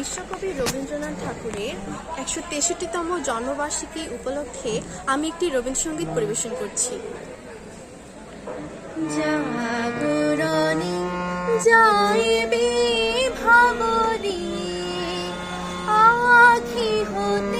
বিশ্বকবি রবীন্দ্রনাথ ঠাকুরের একশো তেষট্টিতম জন্মবার্ষিকী উপলক্ষে আমি একটি রবীন্দ্রসঙ্গীত পরিবেশন করছি জাগরণী আখি হতে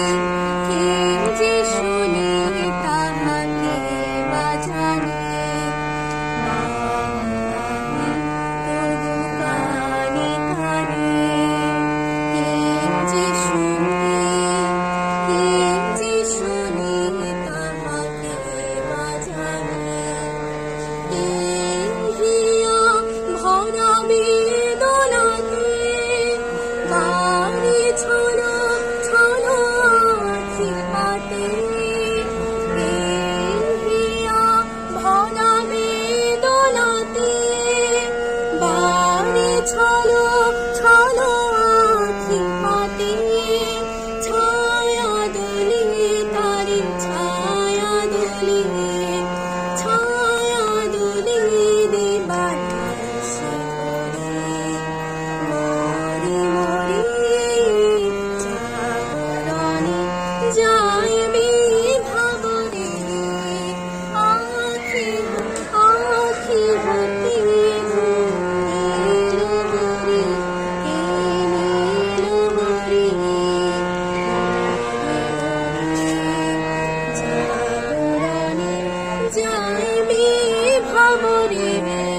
মরিবে